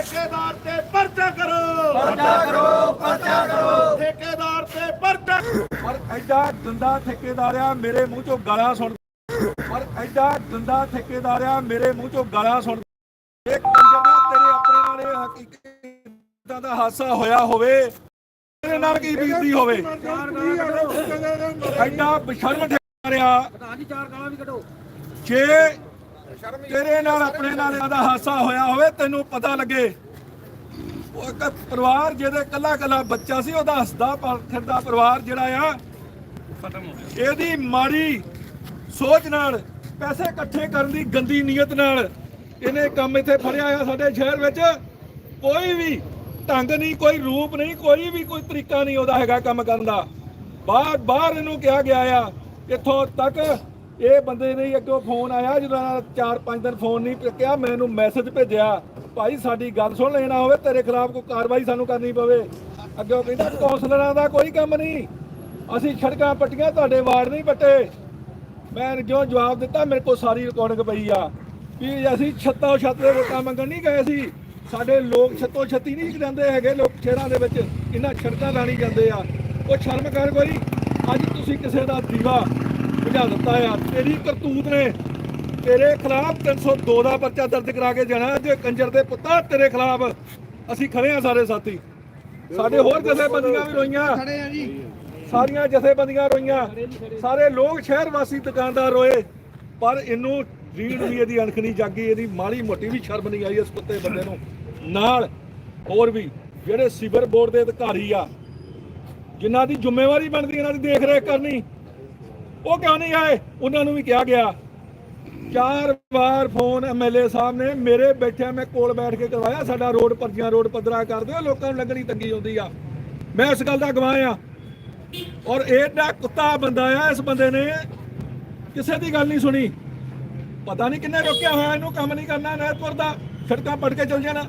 ਠੇਕੇਦਾਰ ਤੇ ਪਰਚਾ ਕਰੋ। ਪਰਚਾ ਕਰੋ ਪਰਚਾ ਕਰੋ। ਠੇਕੇਦਾਰ ਤੇ ਪਰਚਾ ਪਰ ਐਡਾ ਗੰਦਾ ਠੇਕੇਦਾਰ ਆ ਮੇਰੇ ਮੂੰਹ ਚੋਂ ਗਾਲਾਂ ਸੁਣ ਪਰ ਐਡਾ ਗੰਦਾ ਠੇਕੇਦਾਰ ਆ ਮੇਰੇ ਮੂੰਹ ਚੋਂ ਗਾਲਾਂ ਸੁਣ ਇਹ ਕੰਜਰ ਤੇਰੇ ਆਪਣੇ ਨਾਲ ਇਹ ਹਕੀਕਤਾਂ ਦਾ ਹਾਦਸਾ ਹੋਇਆ ਹੋਵੇ ਤੇਰੇ ਨਾਲ ਕੀ ਬੀਤਦੀ ਹੋਵੇ। ਐਡਾ ਬਸ਼ਰਮ ਠੇਕੇਦਾਰ ਆ ਜੀ ਚਾਰ ਗਾਲਾਂ ਵੀ ਕੱਢੋ। ਜੇ ਤੇਰੇ ਨਾਲ ਆਪਣੇ ਨਾਲ ਇਹਦਾ ਹਾਦਸਾ ਹੋਇਆ ਹੋਵੇ ਤੈਨੂੰ ਪਤਾ ਲੱਗੇ। ਉਹ ਇੱਕ ਪਰਿਵਾਰ ਜਿਹਦੇ ਕੱਲਾ ਕੱਲਾ ਬੱਚਾ ਸੀ ਉਹਦਾ ਹੱਸਦਾ ਫਿਰਦਾ ਪਰਿਵਾਰ ਜਿਹੜਾ ਆ ਖਤਮ ਹੋ ਗਿਆ। ਇਹਦੀ ਮਾੜੀ ਸੋਚ ਨਾਲ ਪੈਸੇ ਇਕੱਠੇ ਕਰਨ ਦੀ ਗੰਦੀ ਨੀਅਤ ਨਾਲ ਇਹਨੇ ਕੰਮ ਇੱਥੇ ਫੜਿਆ ਆ ਸਾਡੇ ਸ਼ਹਿਰ ਵਿੱਚ। ਕੋਈ ਵੀ ਢੰਗ ਨਹੀਂ ਕੋਈ ਰੂਪ ਨਹੀਂ ਕੋਈ ਵੀ ਕੋਈ ਤਰੀਕਾ ਨਹੀਂ ਉਹਦਾ ਹੈਗਾ ਕੰਮ ਕਰਨ ਦਾ। ਬਾਹਰ ਬਾਹਰ ਇਹਨੂੰ ਕਿਹਾ ਗਿਆ ਆ ਇੱਥੋਂ ਤੱਕ ਇਹ ਬੰਦੇ ਨੇ ਹੀ ਅੱਗੋਂ ਫੋਨ ਆਇਆ, ਜਦੋਂ 4-5 ਦਿਨ ਫੋਨ ਨਹੀਂ ਚੱਕਿਆ ਮੈਨੂੰ ਮੈਸੇਜ ਭੇਜਿਆ, ਭਾਈ, ਸਾਡੀ ਗੱਲ ਸੁਣ, ਲੈਣਾ ਹੋਵੇ, ਤੇਰੇ ਖਿਲਾਫ ਕੋਈ ਕਾਰਵਾਈ ਸਾਨੂੰ ਕਰਨੀ ਪਵੇ। ਅੱਗੋਂ ਕਹਿੰਦਾ, ਕੌਂਸਲਰਾਂ ਦਾ ਕੋਈ ਕੰਮ ਨਹੀਂ। ਅਸੀਂ ਸੜਕਾਂ ਪੱਟੀਆਂ, ਤੁਹਾਡੇ ਵਾਰਡ ਨਹੀਂ ਪੱਟੇ। ਮੈਂ ਜੋ ਜਵਾਬ ਦਿੱਤਾ, ਮੇਰੇ ਕੋਲ ਸਾਰੀ ਰਿਕਾਰਡਿੰਗ ਪਈ ਆ। ਵੀ ਅਸੀਂ ਛੱਤੋਂ ਛੱਤ ਦੇ ਵੋਟਾਂ ਮੰਗਣ ਨਹੀਂ ਗਏ ਸੀ। ਸਾਡੇ ਲੋਕ ਛੱਤੋਂ ਛੱਤੀ ਨਹੀਂ ਜਾਂਦੇ ਹੈਗੇ, ਲੋਕ ਸ਼ਹਿਰਾਂ ਦੇ ਵਿੱਚ ਇਹਨਾਂ ਛੜਕਾਂ ਲਾਣੀ ਜਾਂਦੇ ਆ। ਉਹ ਸ਼ਰਮ ਕਰ ਕੋਈ? ਅੱਜ ਤੁਸੀਂ ਕਿਸੇ ਦਾ ਦੀਵਾ ਬੁਝਾ ਦਿੱਤਾ ਆ। ਤੇਰੀ ਕਰਤੂਤ ਨੇ ਤੇਰੇ ਖਿਲਾਫ 302 ਦਾ ਪਰਚਾ ਦਰਜ ਕਰਾ ਕੇ ਜਾਣਾ ਜੇ ਕੰਜਰ ਦੇ ਪੁੱਤਾਂ ਤੇਰੇ ਖਿਲਾਫ। ਅਸੀਂ ਖੜੇ ਆ ਸਾਰੇ ਸਾਥੀ। ਸਾਡੇ ਹੋਰ ਜਥੇਬੰਦੀਆਂ ਵੀ ਰੋਈਆਂ। ਖੜੇ ਆ ਜੀ। ਸਾਰੀਆਂ ਜਥੇਬੰਦੀਆਂ ਰੋਈਆਂ। ਸਾਰੇ ਲੋਕ ਸ਼ਹਿਰ ਵਾਸੀ ਦੁਕਾਨਦਾਰ ਰੋਏ। ਪਰ ਇਹਨੂੰ ਰੀੜ ਵੀ ਇਹਦੀ ਅਣਖ ਨਹੀਂ ਜਾਗੀ। ਇਹਦੀ ਮਾੜੀ ਮੋਟੀ ਵੀ ਸ਼ਰਮ ਨਹੀਂ ਆਈ ਇਸ ਕੁੱਤੇ ਬੰਦੇ ਨੂੰ। ਨਾਲ ਹੋਰ ਵੀ ਜਿਹੜੇ ਸਿਵਰ ਬੋਰਡ ਦੇ ਅਧਿਕਾਰੀ ਆ ਜਿਨ੍ਹਾਂ ਦੀ ਜ਼ਿੰਮੇਵਾਰੀ ਬਣਦੀ ਇਹਨਾਂ ਦੀ ਦੇਖ ਰੇਖ ਕਰਨੀ ਉਹ ਕਿਉਂ ਨਹੀਂ ਆਏ? ਉਹਨਾਂ ਨੂੰ ਵੀ ਕਿਹਾ ਗਿਆ। ਚਾਰ ਵਾਰ ਫੋਨ ਐਮਐਲਏ ਸਾਹਿਬ ਨੇ, ਮੇਰੇ ਬੈਠਿਆ ਮੈਂ ਕੋਲ ਬੈਠ ਕੇ ਕਰਵਾਇਆ, ਸਾਡਾ ਰੋਡ ਪਰਜੀਆਂ ਰੋਡ ਪੱਧਰਾ ਕਰ ਦਿਓ, ਲੋਕਾਂ ਨੂੰ ਲੱਗਣੀ ਤੰਗੀ ਆਉਂਦੀ ਆ। ਮੈਂ ਇਸ ਗੱਲ ਦਾ ਗਵਾਹ ਆ। ਔਰ ਇਹਦਾ ਕੁੱਤਾ ਬੰਦਾ ਆ, ਇਸ ਬੰਦੇ ਨੇ ਕਿਸੇ ਦੀ ਗੱਲ ਨਹੀਂ ਸੁਣੀ। ਪਤਾ ਨਹੀਂ ਕਿੰਨੇ ਰੋਕਿਆ ਹੋਇਆ, ਇਹਨੂੰ ਕੰਮ ਨਹੀਂ ਕਰਨਾ, ਨਹਿਰਪੁਰ ਦਾ, ਸੜਕਾਂ ਪੜ ਕੇ ਚੱਲ ਜਾਣਾ।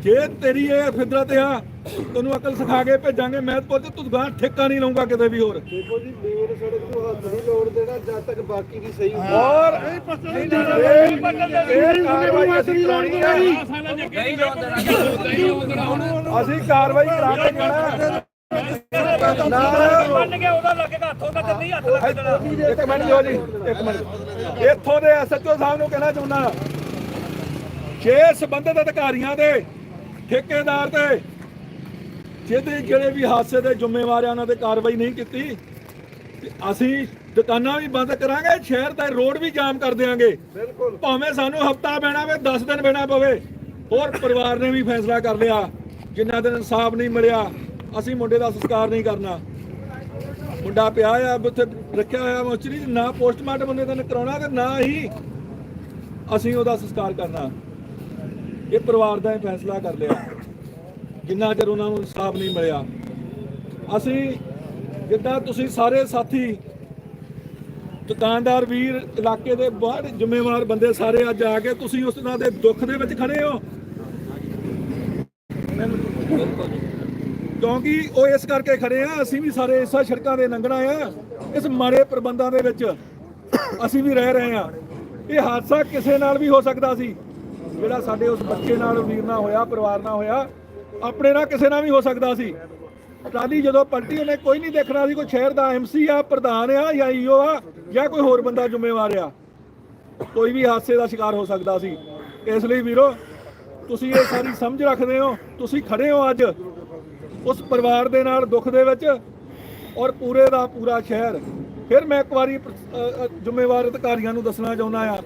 ਜੇ ਤੇਰੀ ਇਹ ਫਿਦਰਤ ਆ ਤੈਨੂੰ ਅਕਲ ਸਿਖਾ ਕੇ ਭੇਜਾਂਗੇ ਮਹਿਤਪੁਰ ਤੇ ਤੂੰ ਗਾਂ ਠੇਕਾ ਨਹੀਂ ਲਊਂਗਾ ਕਿਤੇ ਵੀ ਹੋਰ ਦੇਖੋ ਜੀ ਮੇਨ ਸੜਕ ਤੋਂ ਹੱਥ ਨਹੀਂ ਲੋੜ ਦੇਣਾ ਜਦ ਤੱਕ ਬਾਕੀ ਨਹੀਂ ਸਹੀ ਇਹ ਕਾਰਵਾਈ ਅਸੀਂ ਕਾਰਵਾਈ ਕਰਾ ਕੇ ਜਾਣਾ ਨਾਲ ਕੇ ਉਹਦਾ ਲੱਗੇਗਾ ਹੱਥੋਂ ਦਾ ਤੇ ਨਹੀਂ ਹੱਥ ਲੱਗਦਾ ਇੱਕ ਮਿੰਟ ਲਿਓ ਜੀ ਇੱਕ ਮਿੰਟ ਇੱਥੋਂ ਦੇ ਐਸਐਚਓ ਸਾਹਿਬ ਨੂੰ ਕਹਿਣਾ ਚਾਹੁੰਦਾ ਛੇ ਸੰਬੰਧਿਤ ਅਧਿਕਾਰੀਆਂ ਦੇ ਠੇਕੇਦਾਰ ਤੇ ਜਿਹਦੇ ਜਿਹੜੇ ਵੀ ਹਾਦਸੇ ਦੇ ਜ਼ਿੰਮੇਵਾਰ ਆ ਉਹਨਾਂ ਤੇ ਕਾਰਵਾਈ ਨਹੀਂ ਕੀਤੀ ਤੇ ਅਸੀਂ ਦੁਕਾਨਾਂ ਵੀ ਬੰਦ ਕਰਾਂਗੇ ਸ਼ਹਿਰ ਦਾ ਰੋਡ ਵੀ ਜਾਮ ਕਰ ਦੇਵਾਂਗੇ ਬਿਲਕੁਲ। ਭਾਵੇਂ ਸਾਨੂੰ ਹਫਤਾ ਬਹਿਣਾ ਪਵੇ 10 ਦਿਨ ਬਹਿਣਾ ਪਵੇ ਹੋਰ ਪਰਿਵਾਰ ਨੇ ਵੀ ਫੈਸਲਾ ਕਰ ਲਿਆ ਜਿੰਨਾ ਦਿਨ ਇਨਸਾਫ ਨਹੀਂ ਮਿਲਿਆ ਅਸੀਂ ਮੁੰਡੇ ਦਾ ਸੰਸਕਾਰ ਨਹੀਂ ਕਰਨਾ। ਮੁੰਡਾ ਪਿਆ ਆ ਉੱਥੇ ਰੱਖਿਆ ਹੋਇਆ ਮੋਚਰੀ ਨਾ ਪੋਸਟਮਾਰਟਮ ਉਹਨੇ ਦਿਨ ਕਰਾਉਣਾ ਤੇ ਨਾ ਹੀ ਅਸੀਂ ਉਹਦਾ ਸੰਸਕਾਰ ਕਰਨਾ। ਇਹ ਪਰਿਵਾਰ ਦਾ ਫੈਸਲਾ ਕਰ ਲਿਆ। ਜਿੰਨਾ ਚਿਰ ਉਹਨਾਂ ਨੂੰ ਇਨਸਾਫ ਨਹੀਂ ਮਿਲਿਆ। ਅਸੀਂ ਜਿੱਦਾਂ ਤੁਸੀਂ ਸਾਰੇ ਸਾਥੀ, ਦੁਕਾਨਦਾਰ ਵੀਰ ਇਲਾਕੇ ਦੇ ਬਾਹਰ ਜ਼ਿੰਮੇਵਾਰ ਬੰਦੇ ਸਾਰੇ ਅੱਜ ਆ ਕੇ ਤੁਸੀਂ ਉਸ ਨਾਲ ਦੇ ਦੁੱਖ ਦੇ ਵਿੱਚ ਖੜੇ ਹੋ? ਕਿਉਂਕਿ ਉਹ ਇਸ ਕਰਕੇ ਖੜੇ ਆ, ਅਸੀਂ ਵੀ ਸਾਰੇ ਇਸਾਂ ਸੜਕਾਂ ਦੇ ਲੰਘਣਾ ਆ, ਇਸ ਮਾੜੇ ਪ੍ਰਬੰਧਾਂ ਦੇ ਵਿੱਚ ਅਸੀਂ ਵੀ ਰਹਿ ਰਹੇ ਆ। ਇਹ ਹਾਦਸਾ ਕਿਸੇ ਨਾਲ ਵੀ ਹੋ ਸਕਦਾ ਸੀ। ਜਿਹੜਾ ਸਾਡੇ ਉਸ ਬੱਚੇ ਨਾਲ ਵੀਰ ਨਾਲ ਹੋਇਆ, ਪਰਿਵਾਰ ਨਾਲ ਹੋਇਆ ਆਪਣੇ ਨਾਲ ਕਿਸੇ ਨਾਲ ਵੀ ਹੋ ਸਕਦਾ ਸੀ। ਟਰਾਲੀ ਜਦੋਂ ਪਲਟੀ ਉਹਨੇ ਕੋਈ ਨਹੀਂ ਦੇਖਣਾ ਸੀ, ਕੋਈ ਸ਼ਹਿਰ ਦਾ ਐਮਸੀ ਆ, ਪ੍ਰਧਾਨ ਆ ਜਾਂ ਈਓ ਆ ਜਾਂ ਕੋਈ ਹੋਰ ਬੰਦਾ ਜ਼ਿੰਮੇਵਾਰ ਆ। ਕੋਈ ਵੀ ਹਾਦਸੇ ਦਾ ਸ਼ਿਕਾਰ ਹੋ ਸਕਦਾ ਸੀ। ਇਸ ਲਈ ਵੀਰੋ, ਤੁਸੀਂ ਇਹ ਸਾਰੀ ਸਮਝ ਰੱਖਦੇ ਹੋ, ਤੁਸੀਂ ਖੜੇ ਹੋ ਅੱਜ ਉਸ ਪਰਿਵਾਰ ਦੇ ਨਾਲ ਦੁੱਖ ਦੇ ਵਿੱਚ ਔਰ ਪੂਰੇ ਦਾ ਪੂਰਾ ਸ਼ਹਿਰ। ਫਿਰ ਮੈਂ ਇੱਕ ਵਾਰੀ ਜ਼ਿੰਮੇਵਾਰ ਅਧਿਕਾਰੀਆਂ ਨੂੰ ਦੱਸਣਾ ਚਾਹੁੰਦਾ ਆ।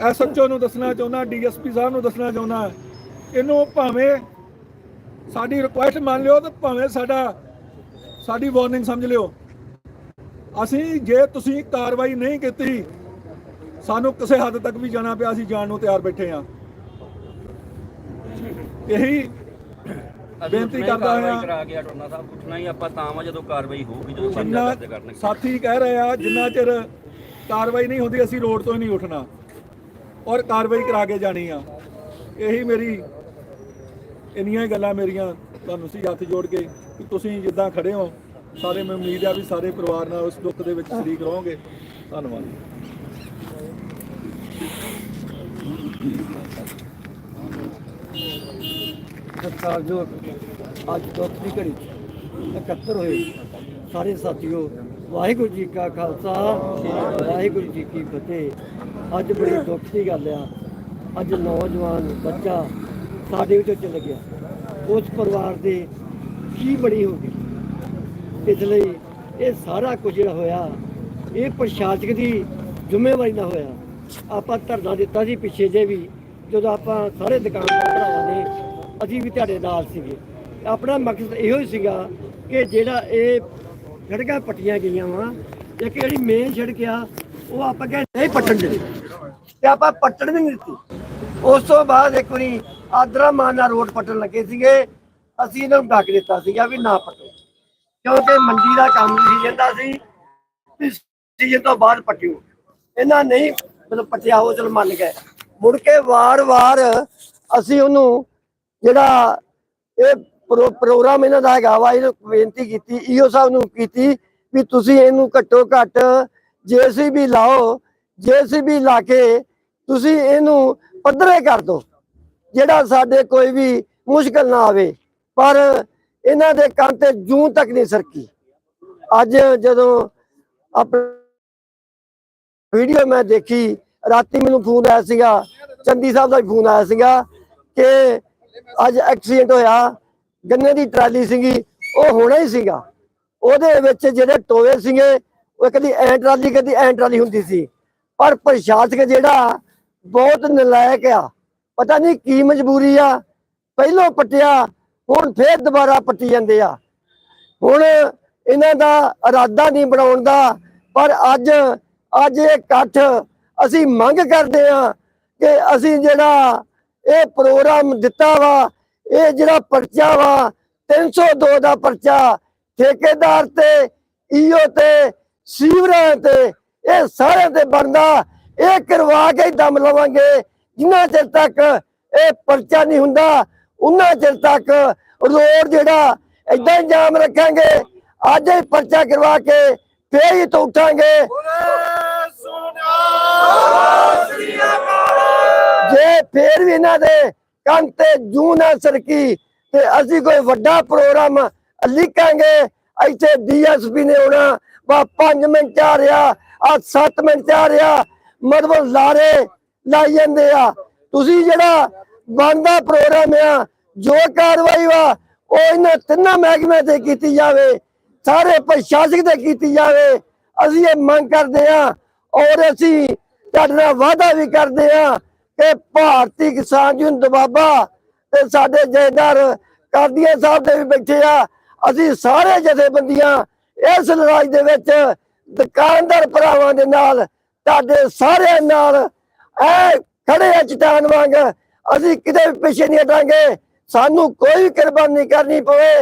ਐਸਐਚਓ ਨੂੰ ਦੱਸਣਾ ਚਾਹੁੰਦਾ ਡੀਐਸਪੀ ਸਾਹਿਬ ਨੂੰ ਦੱਸਣਾ ਚਾਹੁੰਦਾ ਇਹਨੂੰ ਭਾਵੇਂ ਸਾਡੀ ਰਿਕੁਐਸਟ ਮੰਨ ਲਿਓ ਤੇ ਭਾਵੇਂ ਸਾਡਾ ਸਾਡੀ ਵਾਰਨਿੰਗ ਸਮਝ ਲਿਓ। ਅਸੀਂ ਜੇ ਤੁਸੀਂ ਕਾਰਵਾਈ ਨਹੀਂ ਕੀਤੀ ਸਾਨੂੰ ਕਿਸੇ ਹੱਦ ਤੱਕ ਵੀ ਜਾਣਾ ਪਿਆ ਅਸੀਂ ਜਾਣ ਨੂੰ ਤਿਆਰ ਬੈਠੇ ਆ ਇਹੀ ਬੇਨਤੀ ਕਰਦਾ ਹੋਇਆ ਕਰਾ ਕੇ ਅਟੋਨਾ ਸਾਹਿਬ ਪੁੱਛਣਾ ਹੀ ਆਪਾਂ ਤਾਂ ਵਾ ਜਦੋਂ ਕਾਰਵਾਈ ਹੋਊਗੀ ਜਦੋਂ ਜਿੰਨਾ ਸਾਥੀ ਕਹਿ ਰਹੇ ਆ ਜਿੰਨਾ ਚਿਰ ਕਾਰਵਾਈ ਨਹੀਂ ਹੁੰਦੀ ਅਸੀਂ ਰੋਡ ਤੋਂ ਹੀ ਨਹੀਂ ਉੱਠਣਾ। ਔਰ ਕਾਰਵਾਈ ਕਰਾ ਕੇ ਜਾਣੀ ਆ। ਇਹੀ ਮੇਰੀ ਇੰਨੀਆਂ ਹੀ ਗੱਲਾਂ ਮੇਰੀਆਂ ਤੁਹਾਨੂੰ ਸੀ ਹੱਥ ਜੋੜ ਕੇ ਕਿ ਤੁਸੀਂ ਜਿੱਦਾਂ ਖੜੇ ਹੋ, ਸਾਰੇ ਮੈਨੂੰ ਉਮੀਦ ਆ ਵੀ ਸਾਰੇ ਪਰਿਵਾਰ ਨਾਲ ਉਸ ਦੁੱਖ ਦੇ ਵਿੱਚ ਸ਼ਰੀਕ ਰਹੋਗੇ। ਧੰਨਵਾਦ। ਸਤਿਕਾਰਯੋਗ ਅੱਜ ਦੁੱਖ ਦੀ ਘੜੀ 'ਚ ਇਕੱਤਰ ਹੋਏ, ਸਾਰੇ ਸਾਥੀਓ, ਵਾਹਿਗੁਰੂ ਜੀ ਕਾ ਖਾਲਸਾ, ਵਾਹਿਗੁਰੂ ਜੀ ਕੀ ਫਤਿਹ। ਅੱਜ ਬੜੀ ਦੁੱਖ ਦੀ ਗੱਲ ਆ। ਅੱਜ ਨੌਜਵਾਨ, ਬੱਚਾ ਸਾਡੇ ਵਿੱਚੋਂ ਚਲ ਗਿਆ। ਉਸ ਪਰਿਵਾਰ ਦੇ ਕੀ ਬਣੀ ਹੋ ਗਈ ਇਸ ਲਈ ਇਹ ਸਾਰਾ ਕੁਝ ਜਿਹੜਾ ਹੋਇਆ, ਇਹ ਪ੍ਰਸ਼ਾਸਕ ਦੀ ਜ਼ਿੰਮੇਵਾਰੀ ਨਾਲ ਹੋਇਆ। ਆਪਾਂ ਧਰਨਾ ਦਿੱਤਾ ਸੀ ਪਿੱਛੇ ਜੇ ਵੀ, ਜਦੋਂ ਆਪਾਂ ਸਾਰੇ ਦੁਕਾਨਦਾਰ ਭਰਾਵਾਂ ਨੇ, ਅਸੀਂ ਵੀ ਤੁਹਾਡੇ ਨਾਲ ਸੀਗੇ। ਆਪਣਾ ਮਕਸਦ ਇਹੋ ਹੀ ਸੀਗਾ ਕਿ ਜਿਹੜਾ ਇਹ ਸੜਕਾਂ ਪੱਟੀਆਂ ਗਈਆਂ ਵਾ, ਇੱਕ ਜਿਹੜੀ ਮੇਨ ਸੜਕ ਆ, ਉਹ ਆਪਾਂ ਕਹਿੰਦੇ ਨਹੀਂ ਪੱਟਣ ਦੇ ਤੇ ਆਪਾਂ ਪੱਟਣ ਵੀ ਨਹੀਂ ਦਿੱਤੀ। ਉਸ ਤੋਂ ਬਾਅਦ ਇੱਕ ਵਾਰੀ ਆਦਰਾ ਮਾਨਾ ਰੋਡ ਪੱਟਣ ਲੱਗੇ ਸੀਗੇ। ਅਸੀਂ ਇਹਨਾਂ ਨੂੰ ਡੱਕ ਦਿੱਤਾ ਸੀਗਾ ਵੀ ਨਾ ਪੱਟੋ। ਕਿਉਂਕਿ ਮੰਡੀ ਦਾ ਕੰਮ ਸੀ ਜਾਂਦਾ ਸੀ ਸੀਜ਼ਨ ਤੋਂ ਬਾਅਦ ਪੱਟਿਓ। ਇਹਨਾਂ ਨਹੀਂ ਮਤਲਬ ਪੱਟਿਆ, ਉਹ ਚਲ ਮੰਨ ਗਏ। ਮੁੜ ਕੇ ਵਾਰ-ਵਾਰ ਅਸੀਂ ਉਹਨੂੰ ਜਿਹੜਾ ਇਹ ਪ੍ਰੋ- ਪ੍ਰੋਗਰਾਮ ਇਹਨਾਂ ਦਾ ਹੈਗਾ ਵਾ, ਇਹਨੂੰ ਬੇਨਤੀ ਕੀਤੀ, ਈਓ ਸਾਹਿਬ ਨੂੰ ਕੀਤੀ ਵੀ ਤੁਸੀਂ ਇਹਨੂੰ ਘੱਟੋ ਘੱਟ ਜੇਸੀਬੀ ਲਾਓ ਜੇਸੀਬੀ ਲਾ ਕੇ ਤੁਸੀਂ ਇਹਨੂੰ ਪੱਧਰੇ ਕਰ ਦੋ, ਜਿਹੜਾ ਸਾਡੇ ਕੋਈ ਵੀ ਮੁਸ਼ਕਲ ਨਾ ਆਵੇ। ਪਰ ਇਹਨਾਂ ਦੇ ਕੰਨ ਤੇ ਜੂੰ ਤੱਕ ਨਹੀਂ ਸਰਕੀ। ਅੱਜ ਜਦੋਂ ਆਪਣਾ ਵੀਡੀਓ ਮੈਂ ਦੇਖੀ, ਰਾਤੀ ਮੈਨੂੰ ਫੋਨ ਆਇਆ ਸੀਗਾ, ਚੰਦੀ ਸਾਹਿਬ ਦਾ ਵੀ ਫੋਨ ਆਇਆ ਸੀਗਾ ਕਿ ਅੱਜ ਐਕਸੀਡੈਂਟ ਹੋਇਆ, ਗੰਨੇ ਦੀ ਟਰਾਲੀ ਸੀਗੀ, ਉਹ ਹੋਣਾ ਹੀ ਸੀਗਾ। ਉਹਦੇ ਵਿੱਚ ਜਿਹੜੇ ਟੋਏ ਸੀਗੇ, ਉਹ ਕਦੀ ਐ ਟਰਾਲੀ ਕਦੀ ਐ ਟਰਾਲੀ ਹੁੰਦੀ ਸੀ। ਪਰ ਪ੍ਰਸ਼ਾਸਕ ਜਿਹੜਾ ਬਹੁਤ ਨਲਾਇਕ ਆ। ਪਤਾ ਨਹੀਂ ਕੀ ਮਜਬੂਰੀ ਆ। ਪਹਿਲੋਂ ਪੱਟਿਆ, ਹੁਣ ਫੇਰ ਦੁਬਾਰਾ ਪੱਟੀ ਜਾਂਦੇ ਆ। ਹੁਣ ਇਹਨਾਂ ਦਾ ਇਰਾਦਾ ਨਹੀਂ ਬਣਾਉਣ ਦਾ, ਪਰ ਅੱਜ ਅੱਜ ਇਹ ਇਕੱਠ ਅਸੀਂ ਮੰਗ ਕਰਦੇ ਆ ਕਿ ਅਸੀਂ ਜਿਹੜਾ ਇਹ ਪ੍ਰੋਗਰਾਮ ਦਿੱਤਾ ਵਾ, ਇਹ ਜਿਹੜਾ ਪਰਚਾ ਵਾ 302 ਦਾ ਪਰਚਾ, ਠੇਕੇਦਾਰ ਤੇ ਈਓ ਤੇ, ਸੀਵਰਾਂ ਤੇ, ਇਹ ਸਾਰਿਆਂ ਤੇ ਬਣਦਾ। ਇਹ ਕਰਵਾ ਕੇ ਦਮ ਲਵਾਂਗੇ। ਜਿੰਨਾ ਚਿਰ ਤੱਕ ਇਹ ਪਰਚਾ ਨਹੀਂ ਹੁੰਦਾ ਉਹਨਾਂ ਚਿਰ ਤੱਕ ਰੋਡ ਜਿਹੜਾ ਏਦਾਂ ਹੀ ਜਾਮ ਰੱਖਾਂਗੇ। ਅੱਜ ਹੀ ਪਰਚਾ ਕਰਵਾ ਕੇ ਫੇਰ ਹੀ ਤੋਂ ਉੱਠਾਂਗੇ। ਜੇ ਫੇਰ ਵੀ ਇਹਨਾਂ ਦੇ ਕੰਨ ਤੇ ਜੂ ਨਾ ਸਰਕੀ, ਤੇ ਅਸੀਂ ਕੋਈ ਵੱਡਾ ਪ੍ਰੋਗਰਾਮ ਲਿਖਾਂਗੇ ਇੱਥੇ ਡੀਐਸਪੀ ਨੇ ਆਉਣਾ ਵਾ 5 ਮਿੰਟ ਆ ਰਿਹਾ ਆ 7 ਮਿੰਟ ਆ ਰਿਹਾ। ਮਤਲਬ ਲਾਰੇ ਲਾਈ ਜਾਂਦੇ ਆ। ਤੁਸੀਂ ਜਿਹੜਾ ਬੰਦਾ ਪ੍ਰੋਗਰਾਮ ਆ, ਜੋ ਕਾਰਵਾਈ ਵਾ, ਉਹ ਇਹਨਾਂ ਤਿੰਨਾਂ ਮਹਿਕਮਿਆਂ ਤੇ ਕੀਤੀ ਜਾਵੇ, ਸਾਰੇ ਪ੍ਰਸ਼ਾਸਕ ਤੇ ਕੀਤੀ ਜਾਵੇ। ਅਸੀਂ ਇਹ ਮੰਗ ਕਰਦੇ ਆ ਔਰ ਅਸੀਂ ਤੁਹਾਡੇ ਨਾਲ ਵਾਅਦਾ ਵੀ ਕਰਦੇ ਆ ਕਿ ਭਾਰਤੀ ਕਿਸਾਨ ਯੂਨੀਅਨ ਦਬਾਬਾ ਤੇ ਸਾਡੇ ਜਥੇਦਾਰ ਕਾਦੀਆਂ ਸਾਹਿਬ ਦੇ ਵੀ ਬੈਠੇ ਆ। ਅਸੀਂ ਸਾਰੇ ਜਥੇਬੰਦੀਆਂ ਇਸ ਲੜਾਈ ਦੇ ਵਿੱਚ ਦੁਕਾਨਦਾਰ ਭਰਾਵਾਂ ਦੇ ਨਾਲ ਤੁਹਾਡੇ ਸਾਰਿਆਂ ਨਾਲ ਐ ਖੜੇ ਆ ਚਟਾਨ ਵਾਂਗ। ਅਸੀਂ ਕਿਤੇ ਵੀ ਪਿੱਛੇ ਨਹੀਂ ਹਟਾਂਗੇ। ਸਾਨੂੰ ਕੋਈ ਕੁਰਬਾਨੀ ਕਰਨੀ ਪਵੇ।